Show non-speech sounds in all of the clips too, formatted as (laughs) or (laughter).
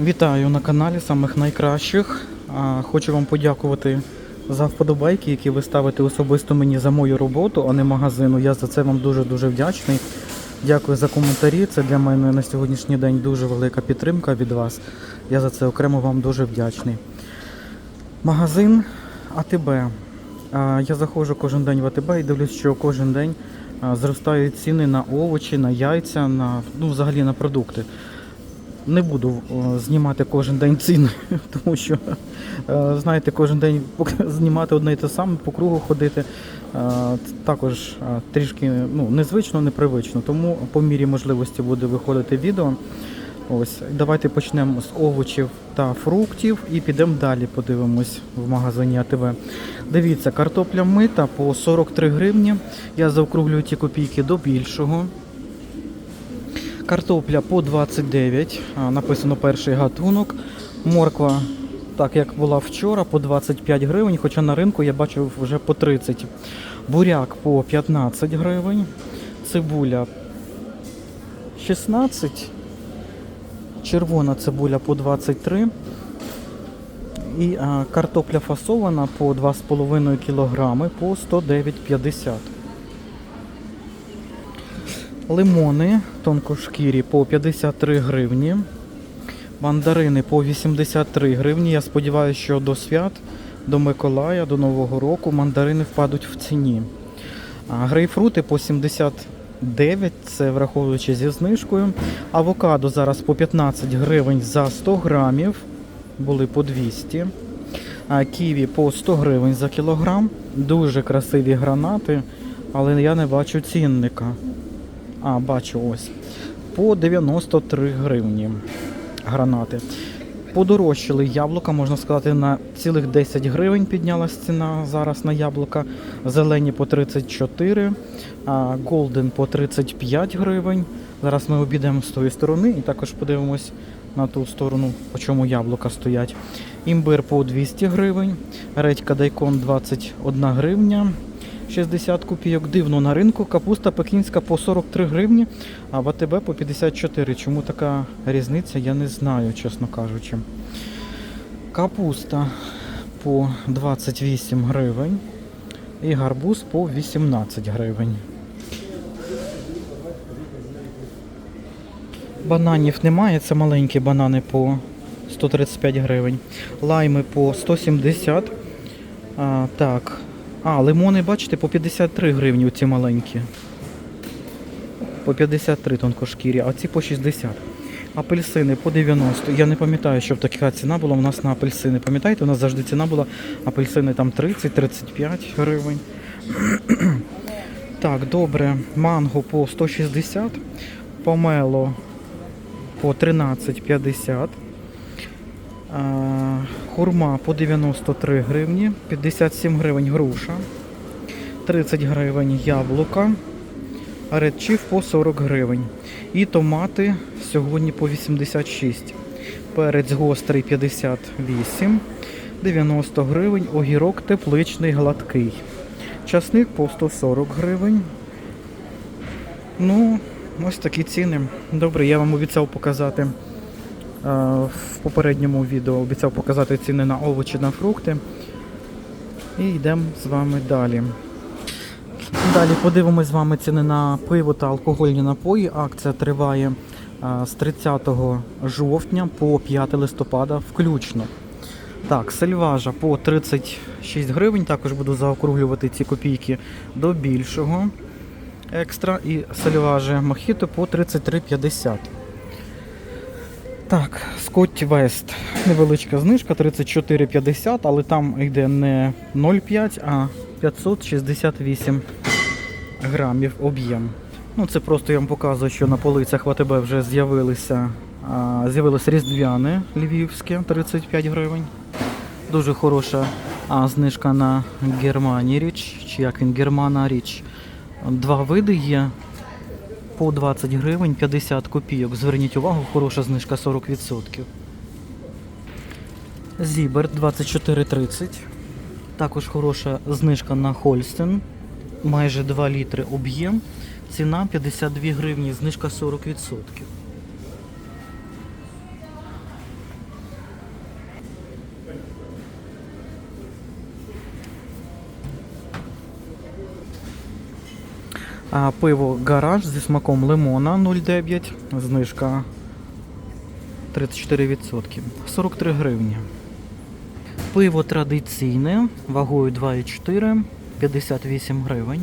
Вітаю на каналі самих найкращих. Хочу вам подякувати за вподобайки, які ви ставите особисто мені за мою роботу, а не магазину. Я за це вам дуже-дуже вдячний. Дякую за коментарі. Це для мене на сьогоднішній день дуже велика підтримка від вас. Я за це окремо вам дуже вдячний. Магазин АТБ. Я заходжу кожен день в АТБ і дивлюсь, що кожен день зростають ціни на овочі, на яйця, на ну, взагалі на продукти. Не буду знімати кожен день ціни, (laughs) тому що, е, знаєте, кожен день знімати одне і те саме, по кругу ходити. е, Також е, трішки ну, незвично, непривично. Тому по мірі можливості буде виходити відео. Ось, давайте почнемо з овочів та фруктів і підемо далі, подивимось в магазині АТВ. Дивіться, картопля мита по 43 гривні. Я заокруглюю ті копійки до більшого. Картопля по 29, а, написано перший гатунок. Морква, так як була вчора, по 25 гривень, хоча на ринку я бачив вже по 30. Буряк по 15 гривень. Цибуля 16. Червона цибуля по 23. І картопля фасована по 2,5 кг по 109,50. Лимони тонкошкірі по 53 гривні. Мандарини по 83 гривні. Я сподіваюся, що до свят, до Миколая, до Нового року мандарини впадуть в ціні. А грейпфрути по 79, це враховуючи зі знижкою. Авокадо зараз по 15 гривень за 100 грамів. Були по 200. А ківі по 100 гривень за кілограм. Дуже красиві гранати, але я не бачу цінника. А, бачу ось. По 93 гривні гранати. Подорожчали яблука, можна сказати, на цілих 10 гривень піднялась ціна зараз на яблука. Зелені по 34, а голден по 35 гривень. Зараз ми обійдемо з тої сторони і також подивимось на ту сторону, по чому яблука стоять. Імбир по 200 гривень, редька дайкон 21 гривня. 60 копійок. Дивно на ринку. Капуста пекінська по 43 гривні, а в АТБ по 54. Чому така різниця, я не знаю, чесно кажучи. Капуста по 28 гривень і гарбуз по 18 гривень. Бананів немає, це маленькі банани по 135 гривень. Лайми по 170. А, так. А, лимони, бачите, по 53 гривні оці маленькі. По 53 тонкошкірі, а ці по 60. Апельсини по 90. Я не пам'ятаю, щоб така ціна була у нас на апельсини. Пам'ятаєте, у нас завжди ціна була апельсини там 30-35 гривень. так, добре. Манго по 160, помело по 13,50. Хурма по 93 гривні, 57 гривень груша, 30 гривень яблука, редчів по 40 гривень. І томати сьогодні по 86. Перець гострий 58, 90 гривень, огірок тепличний гладкий. Часник по 140 гривень. Ну, ось такі ціни. Добре, я вам обіцяв показати в попередньому відео обіцяв показати ціни на овочі на фрукти. І йдемо з вами далі. Далі подивимось з вами ціни на пиво та алкогольні напої. Акція триває е, з 30 жовтня по 5 листопада включно. Так, сельважа по 36 гривень, також буду заокруглювати ці копійки до більшого екстра і сельважі мохіто по 33,50. Так, Скотті Вест. Невеличка знижка 34,50, але там йде не 0,5, а 568 грамів об'єм. Ну, це просто я вам показую, що на полицях в АТБ вже з'явилися з'явилось різдвяне львівське 35 гривень. Дуже хороша а, знижка на Германі річ, чи як він Германа річ. Два види є по 20 гривень 50 копійок. Зверніть увагу, хороша знижка 40%. Зібер 24,30. Також хороша знижка на Хольстен. Майже 2 літри об'єм. Ціна 52 гривні, знижка 40%. Пиво гараж зі смаком лимона 0,9, знижка 34%. 43 гривні. Пиво традиційне, вагою 2,4, 58 гривень.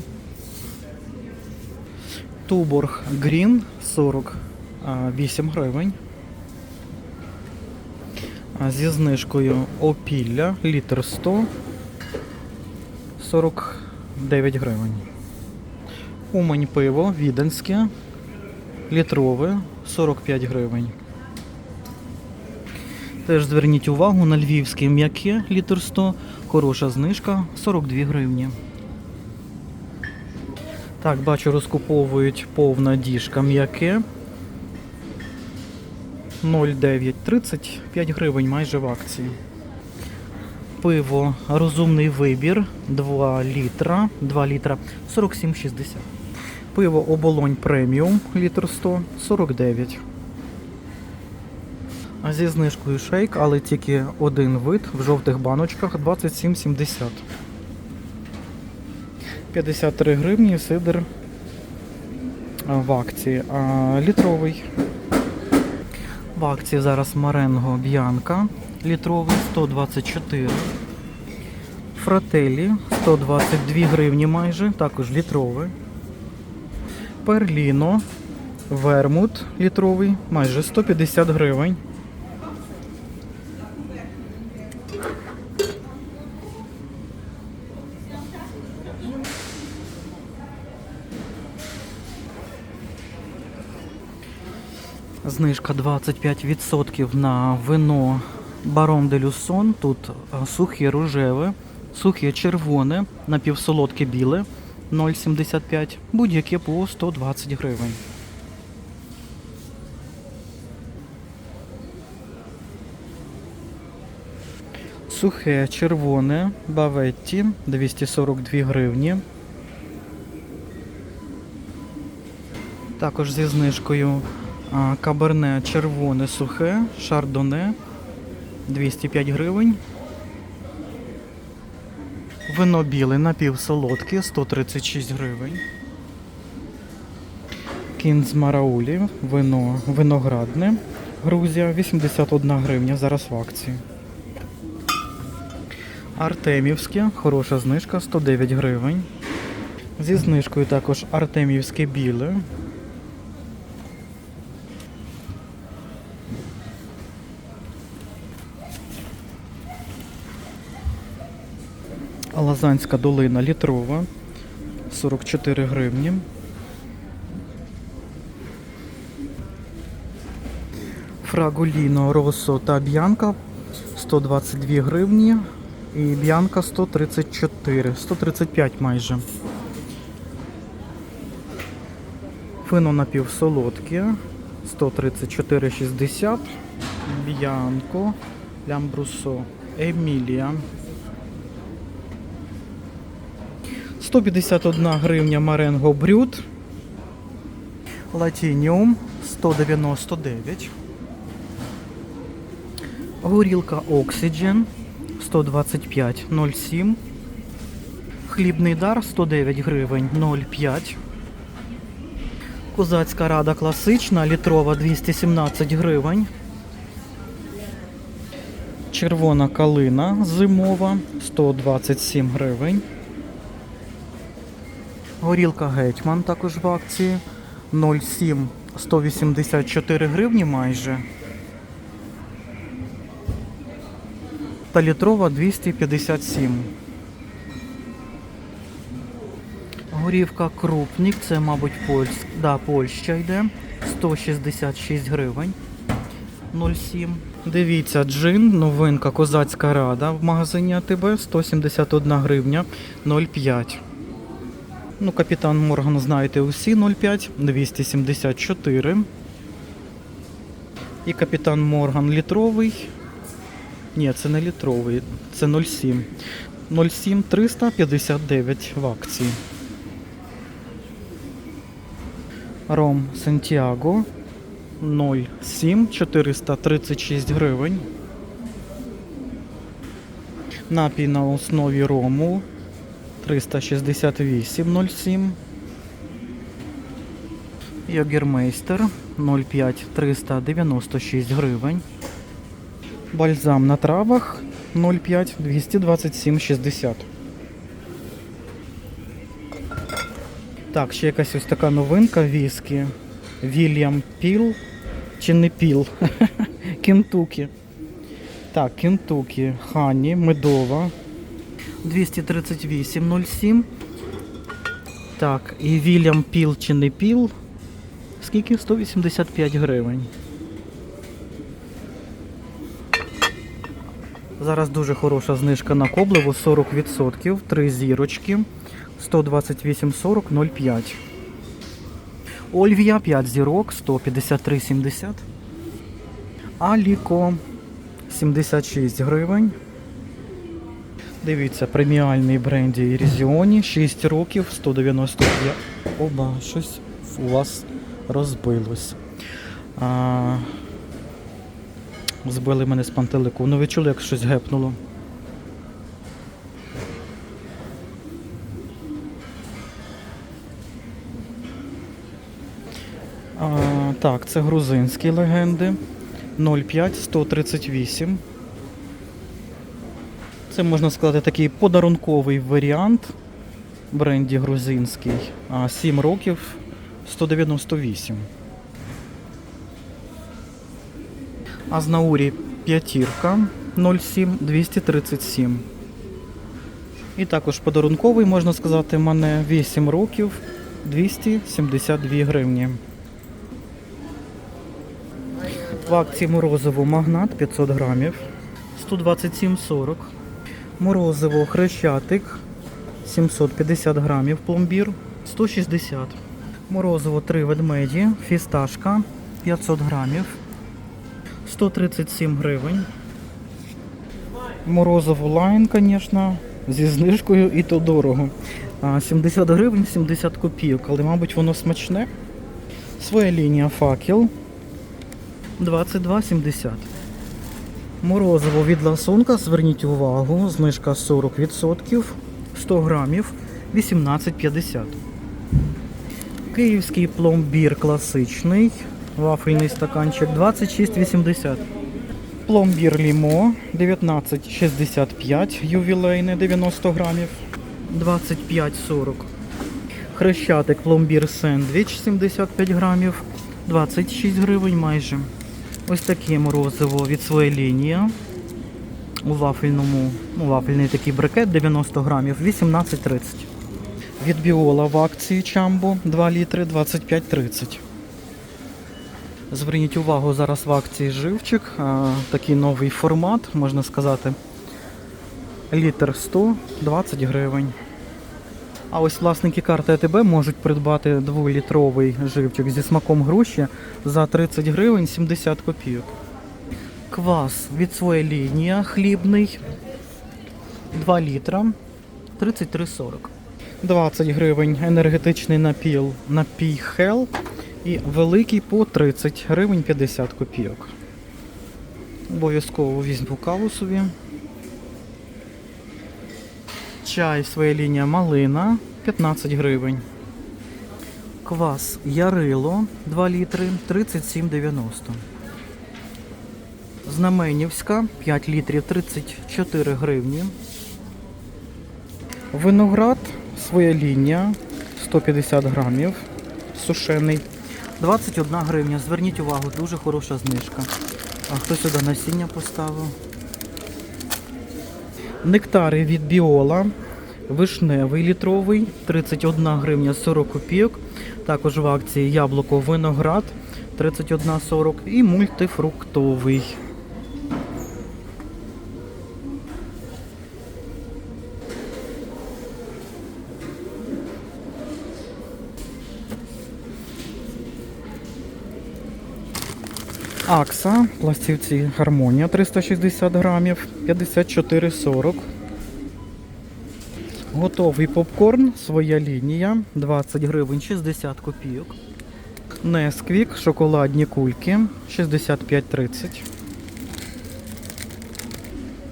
Туборг Грін 48 гривень. Зі знижкою опілля літр 100 49 гривень. Умань пиво віденське, літрове 45 гривень. Теж зверніть увагу на львівське м'яке літр 100, хороша знижка 42 гривні. Так, бачу, розкуповують повна діжка м'яке. 0,9, 35 гривень майже в акції. Пиво розумний вибір 2 літра, 2 літра 47,60. Пиво оболонь преміум літр 100 49. Зі знижкою шейк, але тільки один вид в жовтих баночках 27,70. 53 гривні сидр в акції. А літровий. В акції зараз Маренго Б'янка літровий 124. Фрателі 122 гривні майже, також літровий. Перліно Вермут літровий, майже 150 гривень. Знижка 25% на вино Барон де Люсон. Тут е, сухе рожеве, сухе червоне, напівсолодке біле 0,75, будь-яке по 120 гривень. Сухе червоне Баветті 242 гривні. Також зі знижкою каберне червоне сухе, шардоне 205 гривень. Вино біле напівсолодке 136 гривень. Кінз Мараулі, вино виноградне. Грузія 81 гривня, зараз в акції. Артемівське, хороша знижка 109 гривень. Зі знижкою також Артемівське біле. Лазанська долина літрова 44 гривні. Фрагуліно Росо та Б'янка 122 гривні. І Б'янка 134, 135 майже. Фино напівсолодке 134,60. Б'янко, Лямбрусо, Емілія. 151 гривня Маренго Брют. Латініум 199. Горілка Oxygen 125,07. Хлібний дар 109 гривень 0,5. Козацька рада класична, літрова 217 гривень. Червона калина зимова 127 гривень. Горілка Гетьман також в акції 0,7 184 гривні майже. Та літрова 257. Горівка крупник, це, мабуть, Польськ... да, Польща йде. 166 гривень. 0,7. Дивіться, джин, новинка Козацька Рада в магазині АТБ 171 гривня 0,5. Ну, капітан Морган, знаєте, усі 0,5, 274. І капітан Морган літровий. Ні, це не літровий, це 0,7. 0,7 359 в акції. Ром Сантьяго 0,7 436 гривень. Напій на основі рому 368,07. Йогермейстер 0,5 396 гривень. Бальзам на травах 0,5 227,60. Так, ще якась ось така новинка віскі. Вільям Піл. Чи не Піл? (laughs) Кентукі. Так, Кентукі, Хані, медова. 238,07. Так, і Вільям Піл чи не Піл. Скільки? 185 гривень. Зараз дуже хороша знижка на кобливу 40%, 3 зірочки. 128,40, 0,5. Ольвія 5 зірок, 153,70. Аліко 76 гривень. Дивіться, преміальний бренді Ірізіоні 6 років, 195. Оба, щось у вас розбилось. А, збили мене з пантелику. Ну ви чули, як щось гепнуло. А, так, це грузинські легенди. 0,5, 138. Це можна сказати такий подарунковий варіант бренді грузинський. 7 років 198. А з Наурі п'ятірка 07 237. І також подарунковий, можна сказати, мене 8 років 272 гривні. В акції морозиво магнат 500 грамів 127,40. Морозиво хрещатик 750 грамів пломбір 160. Морозиво 3 ведмеді, фісташка 500 грамів 137 гривень. Морозиво лайн, звісно, зі знижкою і то дорого. 70 гривень 70 копійок, але, мабуть, воно смачне. Своя лінія факел 22,70. Морозиво від ласунка, зверніть увагу, знижка 40%, 100 грамів, 18,50. Київський пломбір класичний, вафельний стаканчик 26,80. Пломбір лімо 19,65, ювілейне 90 грамів, 25,40. Хрещатик пломбір сендвіч 75 грамів, 26 гривень майже. Ось таке морозиво від своєї лінії. У вафельному, ну, вафельний такий брикет 90 грамів, 18,30. Від біола в акції Чамбо 2 літри 25,30. Зверніть увагу, зараз в акції живчик. А, такий новий формат, можна сказати. Літр 100, 20 гривень. А ось власники карти АТБ можуть придбати 2-літровий живчик зі смаком груші за 30 гривень 70 копійок. Квас від своєї лінії хлібний 2 літра 33,40. 20 гривень енергетичний напіл напій Хел і великий по 30 гривень 50 копійок. Обов'язково візьму каву собі. Чай своя лінія малина 15 гривень. Квас Ярило 2 літри 37,90. Знаменівська 5 літрів 34 гривні. Виноград своя лінія 150 грамів. Сушений 21 гривня. Зверніть увагу, дуже хороша знижка. А хто сюди насіння поставив? Нектари від Біола. Вишневий літровий 31 гривня 40 копійок. Також в акції яблуко виноград 31,40 і мультифруктовий. Акса, пластівці гармонія 360 грамів, 54,40. Готовий попкорн, своя лінія, 20 гривень 60 копійок. Несквік, шоколадні кульки, 65,30.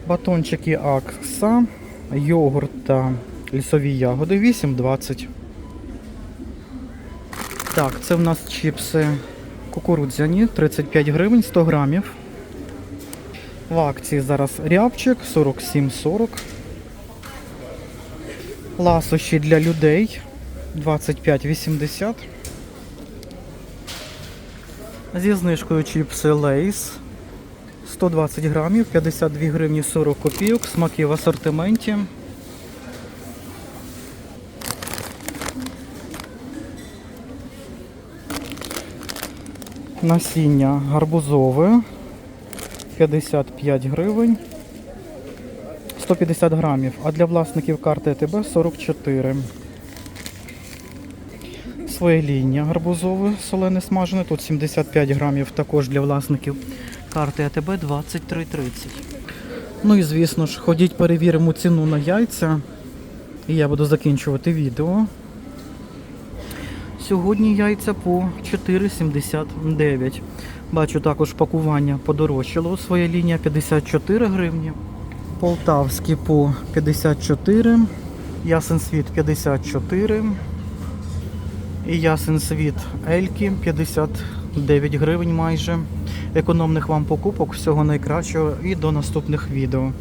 Батончики Акса, йогурт та лісові ягоди 8,20. Так, це в нас чіпси кукурудзяні, 35 гривень, 100 грамів. В акції зараз рябчик 47,40. Ласощі для людей 25,80. Зі знижкою чіпси Лейс 120 грамів, 52 гривні 40 копійок, смаки в асортименті. Насіння гарбузове 55 гривень. 150 грамів, а для власників карти АТБ 44. Своє ління гарбузове солене смажене, тут 75 грамів, також для власників карти АТБ 23,30. Ну і звісно ж, ходіть перевіримо ціну на яйця. І я буду закінчувати відео. Сьогодні яйця по 4,79. Бачу також пакування подорожчало. Своя лінія 54 гривні. Полтавські по 54. Ясен світ 54. І ясен світ Ельки 59 гривень майже. Економних вам покупок, всього найкращого і до наступних відео.